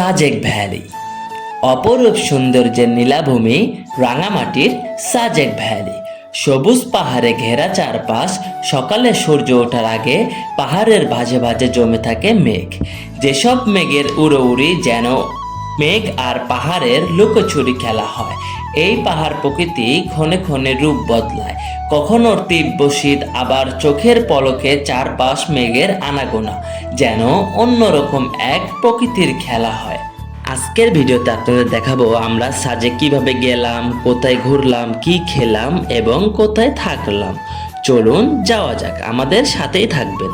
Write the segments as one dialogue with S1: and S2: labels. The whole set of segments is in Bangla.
S1: সাজেক ভ্যালি। অপরূপ সৌন্দর্যের নীলাভূমি রাঙামাটির সাজেক ভ্যালি। সবুজ পাহাড়ে ঘেরা চারপাশ, সকালে সূর্য ওঠার আগে পাহাড়ের ভাজে ভাজে জমে থাকে মেঘ। যেসব মেঘের উড়ো উড়ি যেন মেঘ আর পাহাড়ের লুকোচুরি খেলা হয়। এই পাহাড় প্রকৃতি ক্ষণে ক্ষণে রূপ বদলায়। কখনো তীব্র শীত আবার চোখের পলকে চারপাশ মেঘের আনাগোনা, যেন অন্যরকম এক প্রকৃতির খেলা হয়। আজকের ভিডিওতে আপনাদের দেখাবো আমরা সাজে কীভাবে গেলাম, কোথায় ঘুরলাম, কি খেলাম এবং কোথায় থাকলাম। চলুন যাওয়া যাক, আমাদের সাথেই থাকবেন।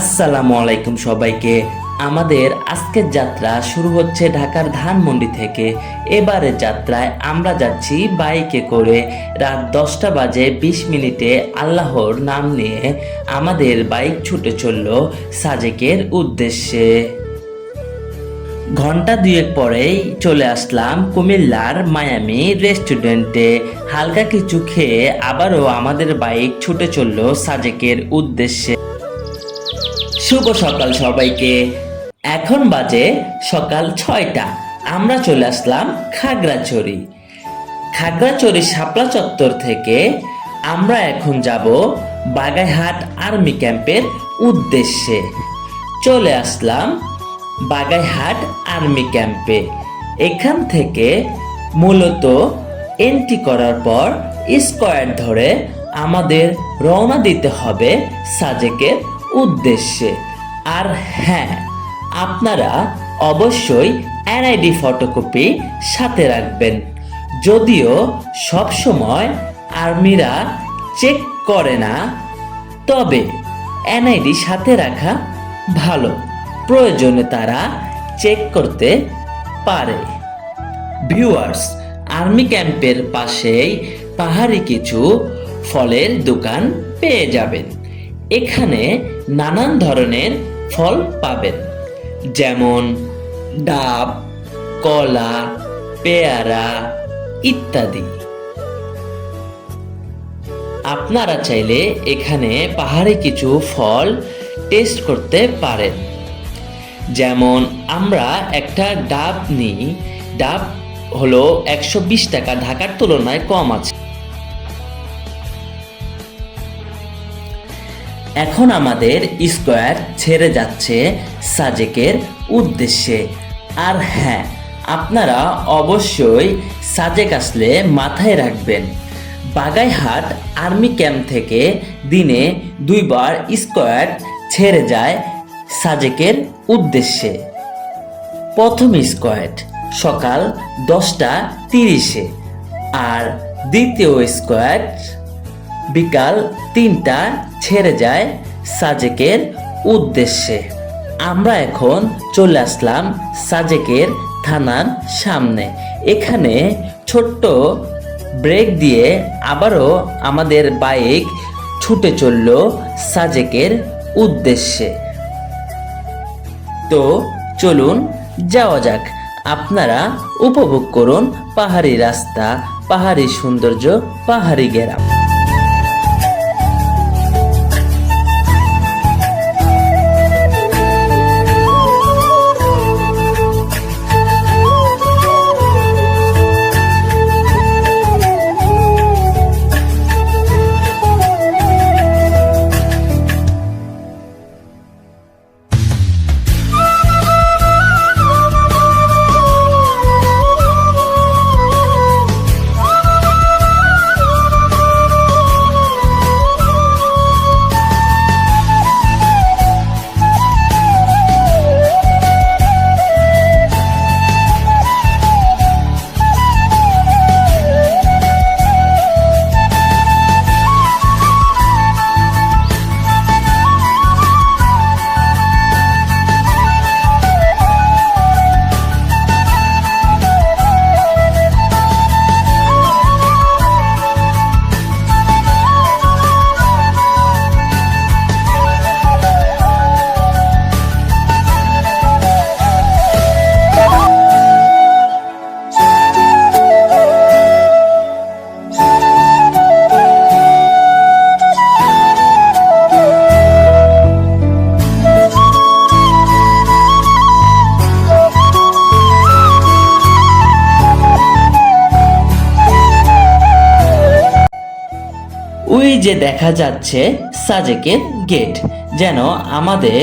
S1: আসসালামু আলাইকুম সবাইকে। আমাদের আজকের যাত্রা শুরু হচ্ছে ঢাকার ধানমন্ডি থেকে। এবারের যাত্রায় আমরা যাচ্ছি বাইকে করে। রাত দশটা বাজে বিশ মিনিটে আল্লাহর নাম নিয়ে আমাদের বাইক ছুটে চলল সাজেকের উদ্দেশ্যে। ঘণ্টা দুয়েক পরেই চলে আসলাম কুমিল্লার মায়ামি রেস্টুরেন্টে। হালকা কিছু খেয়ে আবারও আমাদের বাইক ছুটে চলল সাজেকের উদ্দেশ্যে। শুভ সকাল সবাইকে। এখন বাজে সকাল ছয়টা। আমরা চলে আসলাম খাগড়াছড়ি। খাগড়াছড়ি শাপলা চত্বর থেকে আমরা এখন যাব বাগাইহাট আর্মি ক্যাম্পের উদ্দেশ্যে। চলে আসলাম বাগাইহাট আর্মি ক্যাম্পে। এখান থেকে মূলত এন্ট্রি করার পর স্কোয়ার ধরে আমাদের রওনা দিতে হবে সাজেকের উদ্দেশ্যে। আর হ্যাঁ আপনারা অবশ্যই এনআইডি ফটোকপি সাথে রাখবেন। যদিও সবসময় আর্মিরা চেক করে না, তবে এনআইডি সাথে রাখা ভালো। প্রয়োজনে তারা চেক করতে পারে। ভিউয়ার্স আর্মি ক্যাম্পের পাশেই পাহাড়ি কিছু ফলের দোকান পেয়ে যাবেন। এখানে নানান ধরনের ফল পাবেন। যেমন ডাব, কলা, পেয়ারা ইত্যাদি। আপনারা চাইলে এখানে পাহাড়ে কিছু ফল টেস্ট করতে পারেন। যেমন আমরা একটা ডাব নিই। ডাব হলো একশো বিশ টাকা, ঢাকার তুলনায় কম আছে। এখন আমাদের স্কোয়ার ছেড়ে যাচ্ছে সাজেকের উদ্দেশ্যে। আর হ্যাঁ আপনারা অবশ্যই সাজেক আসলে মাথায় রাখবেন। বাগাইহাট আর্মি ক্যাম্প থেকে দিনে দুইবার স্কোয়ার ছেড়ে যায় সাজেকের উদ্দেশ্যে। প্রথম স্কোয়াড সকাল দশটা তিরিশে। আর দ্বিতীয় স্কোয়াড বিকাল তিনটা ছেড়ে যায় সাজেকের উদ্দেশ্যে। আমরা এখন চলে আসলাম সাজেকের থানার সামনে। এখানে ছোট্ট ব্রেক দিয়ে আবারও আমাদের বাইক ছুটে চলল সাজেকের উদ্দেশ্যে। তো চলুন যাওয়া যাক। আপনারা উপভোগ করুন পাহাড়ি রাস্তা, পাহাড়ি সৌন্দর্য, পাহাড়ি গ্রাম। যে দেখা যাচ্ছে, সাজেকের গেট যেন আমাদের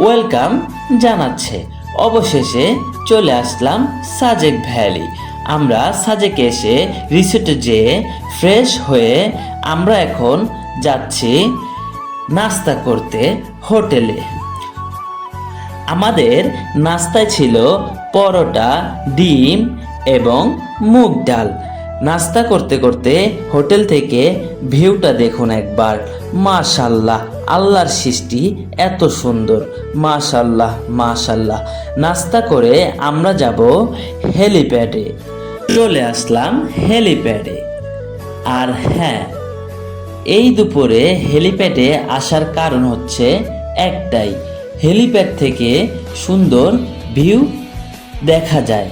S1: ওয়েলকাম জানাচ্ছে। অবশেষে চলে আসলাম সাজেক ভ্যালি। আমরা সাজেকে এসে রিসোর্টে যেয়ে ফ্রেশ হয়ে আমরা এখন যাচ্ছি নাস্তা করতে হোটেলে। আমাদের নাস্তায় ছিল পরোটা, ডিম এবং মুগ ডাল। নাস্তা করতে করতে হোটেল থেকে ভিউটা দেখুন একবার। মাশাল্লাহ, আল্লাহর সৃষ্টি এত সুন্দর। মাশাল্লাহ মাশাল্লাহ। নাস্তা করে আমরা যাব হেলিপ্যাডে। চলে আসলাম হেলিপ্যাডে। আর হ্যাঁ এই দুপুরে হেলিপ্যাডে আসার কারণ হচ্ছে একটাই। হেলিপ্যাড থেকে সুন্দর ভিউ দেখা যায়।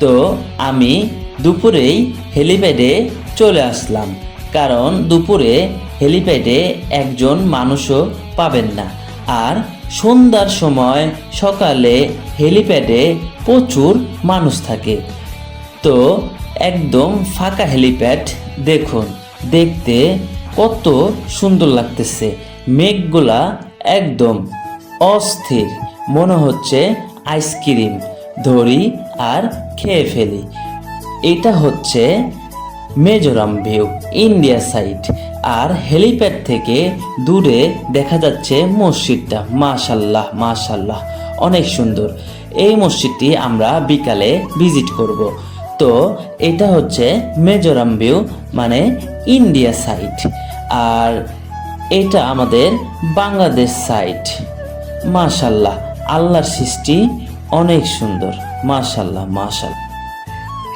S1: তো আমি দুপুরেই হেলিপ্যাডে চলে আসলাম। কারণ দুপুরে হেলিপ্যাডে একজন মানুষও পাবেন না। আর সন্ধ্যার সময় সকালে হেলিপ্যাডে প্রচুর মানুষ থাকে। তো একদম ফাঁকা হেলিপ্যাড দেখুন। দেখতে কত সুন্দর লাগতেছে। মেঘগুলা একদম অস্থির। মনে হচ্ছে আইসক্রিম। ধরি আর খেয়ে ফেলি। এটা হচ্ছে মেজোরাম ভিউ, ইন্ডিয়া সাইড। আর হেলিপ্যাড থেকে দূরে দেখা যাচ্ছে মসজিদটা। মাশাল্লাহ মাশাল্লাহ, অনেক সুন্দর। এই মসজিদটি আমরা বিকালে ভিজিট করব। তো এটা হচ্ছে মেজোরাম ভিউ মানে ইন্ডিয়া সাইড। আর এটা আমাদের বাংলাদেশ সাইড। মাশাল্লাহ, আল্লাহর সৃষ্টি অনেক সুন্দর। মাশাল্লাহ মাশাল্লাহ।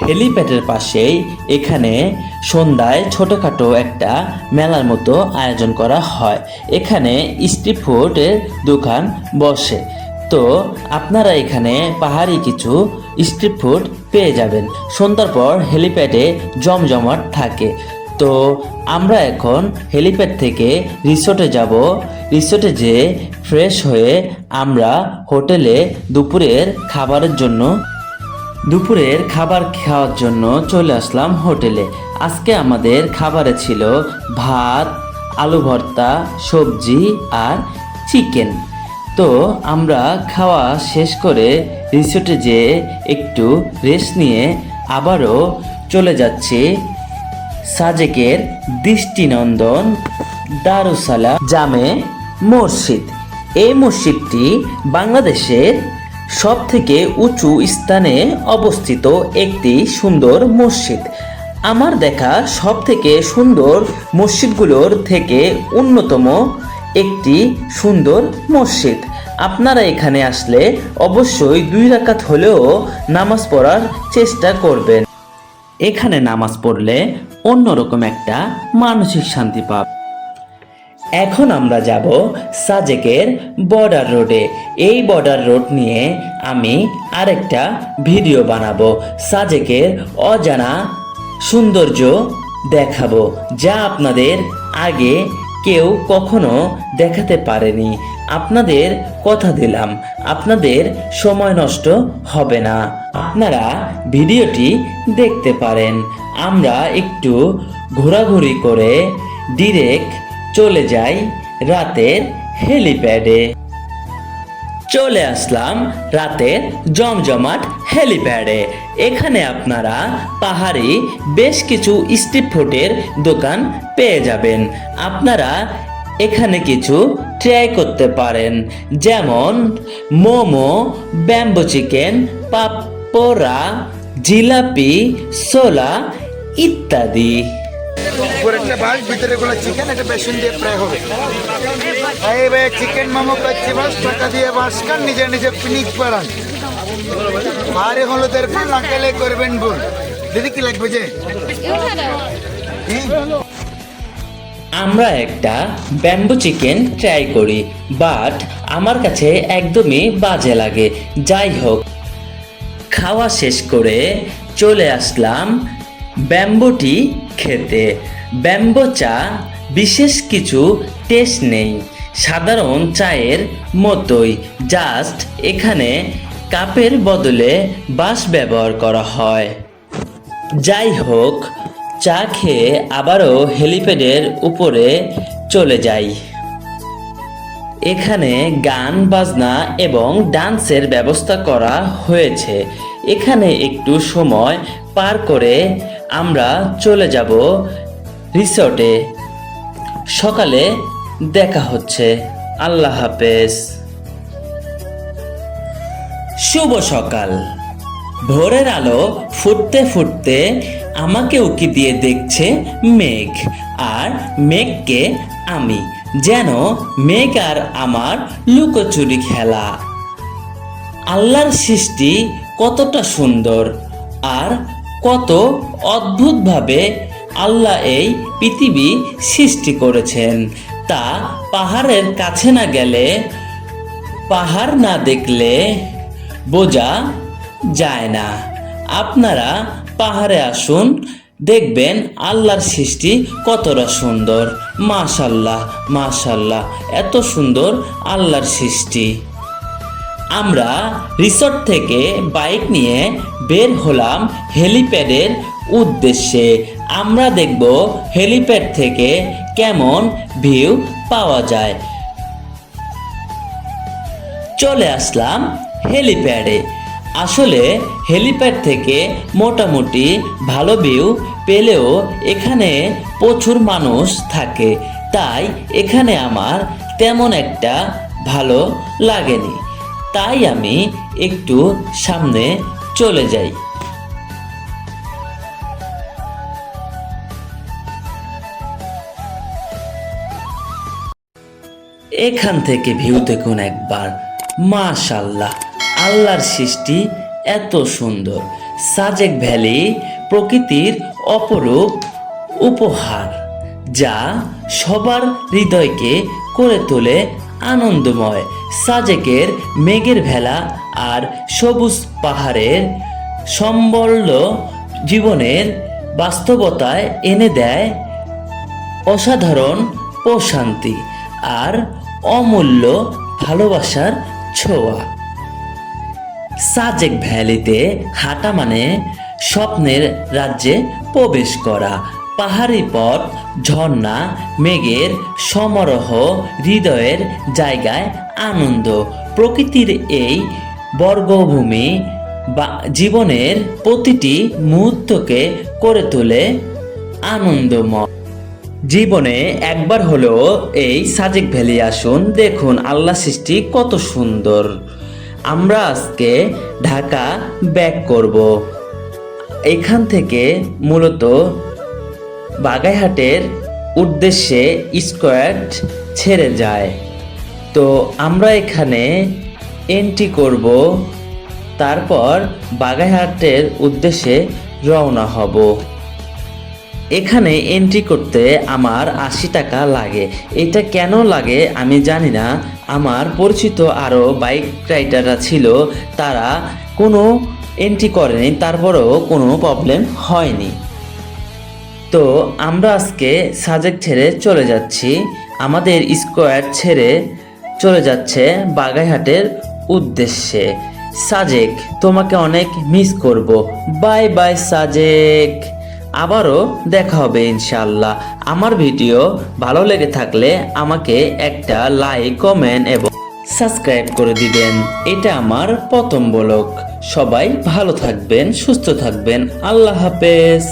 S1: হেলিপ্যাডের পাশেই এখানে সন্ধ্যায় ছোটোখাটো একটা মেলার মতো আয়োজন করা হয়। এখানে স্ট্রিট ফুডের দোকান বসে। তো আপনারা এখানে পাহাড়ি কিছু স্ট্রিট ফুড পেয়ে যাবেন। সন্ধ্যার পর হেলিপ্যাডে জমজমাট থাকে। তো আমরা এখন হেলিপ্যাড থেকে রিসোর্টে যাব। রিসোর্টে যেয়ে ফ্রেশ হয়ে আমরা হোটেলে দুপুরের খাবারের জন্য দুপুরের খাবার খাওয়ার জন্য চলে আসলাম হোটেলে। আজকে আমাদের খাবারে ছিল ভাত, আলু ভর্তা, সবজি আর চিকেন। তো আমরা খাওয়া শেষ করে রিসোর্টে যেয়ে একটু রেস্ট নিয়ে আবারও চলে যাচ্ছি সাজেকের দৃষ্টিনন্দন দারুসালা জামে মসজিদ। এই মসজিদটি বাংলাদেশের সব থেকে উঁচু স্থানে অবস্থিত একটি সুন্দর মসজিদ। আমার দেখা সব থেকে সুন্দর মসজিদগুলোর থেকে অন্যতম একটি সুন্দর মসজিদ। আপনারা এখানে আসলে অবশ্যই দুই রাকাত হলেও নামাজ পড়ার চেষ্টা করবেন। এখানে নামাজ পড়লে অন্যরকম একটা মানসিক শান্তি পাব এখন আমরা যাব সাজেকের বর্ডার রোডে এই বর্ডার রোড নিয়ে আমি আরেকটা ভিডিও বানাবো, সাজেকের অজানা সৌন্দর্য দেখাবো, যা আপনাদের আগে কেউ কখনো দেখাতে পারেনি। আপনাদের কথা দিলাম, আপনাদের সময় নষ্ট হবে না। আপনারা ভিডিওটি দেখতে পারেন। আমরা একটু ঘোরাঘুরি করে ডিরেক্ট চলে যাই রাতের হেলিপ্যাডে। চলে আসলাম রাতের জমজমাট হেলিপ্যাডে। এখানে আপনারা পাহাড়ি বেশ কিছু স্ট্রিট ফুডের দোকান পেয়ে যাবেন। আপনারা এখানে কিছু ট্রাই করতে পারেন। যেমন মোমো, ব্যাম্বো চিকেন, পাপোড়া, জিলাপি সোলা ইত্যাদি।
S2: চিকেন মোমো কাচ্চি বাস, টাকা দিয়ে বাস নিজে নিজে হলুদের করবেন ভুল। দিদি, কি লাগবে যে?
S1: আমরা একটা ব্যাম্বু চিকেন ট্রাই করি বাট আমার কাছে একদমই বাজে লাগে। যাই হোক, খাওয়া শেষ করে চলে আসলাম ব্যাম্বোটি খেতে। ব্যাম্বো চা বিশেষ কিছু টেস্ট নেই। সাধারণ চায়ের মতোই। জাস্ট এখানে কাপের বদলে বাঁশ ব্যবহার করা হয়। যাই হোক, চা খেয়ে আবারও হেলিপ্যাডের উপরে চলে যাই। এখানে গান, বাজনা এবং ডান্সের ব্যবস্থা করা হয়েছে। এখানে একটু সময় পার করে আমরা চলে যাব রিসর্টে। সকালে দেখা হচ্ছে। আল্লাহ হাফেজ। শুভ সকাল। ভোরের আলো ফুটতে ফুটতে আমাকে উকি দিয়ে দেখছে মেঘ, আর মেঘকে আমি, যেন মেঘ আর আমার লুকোচুরি খেলা। আল্লাহর সৃষ্টি কতটা সুন্দর, আর কত অদ্ভুতভাবে আল্লাহ এই পৃথিবী সৃষ্টি করেছেন। তা পাহাড়ের কাছে না গেলে, পাহাড় না দেখলে বোঝা যায় না। আপনারা পাহাড়ে আসুন, দেখবেন আল্লাহর সৃষ্টি কতটা সুন্দর। মাশাল্লাহ মাশাল্লাহ এত সুন্দর আল্লাহর সৃষ্টি। আমরা রিসর্ট থেকে বাইক নিয়ে বের হলাম হেলিপ্যাডের উদ্দেশ্যে। আমরা দেখব হেলিপ্যাড থেকে কেমন ভিউ পাওয়া যায়। চলে আসলাম হেলিপ্যাডে। আসলে হেলিপ্যাড থেকে মোটামুটি ভালো ভিউ পেলেও এখানে প্রচুর মানুষ থাকে। তাই এখানে আমার তেমন একটা ভালো লাগেনি। তাই আমি একটু সামনে চলে যাই। এখান থেকে ভিউ দেখুন একবার। মাশাল্লাহ আল্লাহর সৃষ্টি এত সুন্দর। সাজেক ভ্যালি প্রকৃতির অপরূপ উপহার, যা সবার হৃদয়কে করে তোলে আনন্দময়। সাজেকের মেঘের ভেলা আর সবুজ পাহাড়ের সম্বল্য জীবনের বাস্তবতায় এনে দেয় অসাধারণ প্রশান্তি আর অমূল্য ভালোবাসার ছোঁয়া। সাজেক ভ্যালিতে হাঁটা মানে স্বপ্নের রাজ্যে প্রবেশ করা। পাহাড়ি পথ, ঝর্ণা, মেঘের সমারোহ, হৃদয়ের জায়গায় আনন্দ। প্রকৃতির এই বর্গভূমি বা জীবনের প্রতিটি মুহূর্তকে করে তোলে আনন্দময়। জীবনে একবার হলেও এই সাজেক ভ্যালি আসুন, দেখুন আল্লাহ সৃষ্টি কত সুন্দর। আমরা আজকে ঢাকা ব্যাক করব। এখান থেকে মূলত বাগাইহাটের উদ্দেশ্যে স্কোয়ার ছেড়ে যায়। তো আমরা এখানে এন্ট্রি করব, তারপর বাগাইহাটের উদ্দেশ্যে রওনা হব। এখানে এন্ট্রি করতে আমার আশি টাকা লাগে। এটা কেন লাগে আমি জানি না। আমার পরিচিত আরও বাইক রাইডাররা ছিল, তারা কোনো এন্ট্রি করেনি, তারপরেও কোনো প্রবলেম হয়নি। তো আমরা আজকে সাজেক ছেড়ে চলে যাচ্ছি। আমাদের স্কোয়ার ছেড়ে চলে যাচ্ছে বাগাইহাটের উদ্দেশ্যে, সাজেক, তোমাকে অনেক মিস করব। Bye bye Sajek. আবারও দেখা হবে ইনশাল্লাহ আমার ভিডিও ভালো লেগে থাকলে আমাকে একটা লাইক কমেন্ট এবং সাবস্ক্রাইব করে দিবেন। এটা আমার প্রথম ব্লগ। সবাই ভালো থাকবেন, সুস্থ থাকবেন। আল্লাহ হাফেজ।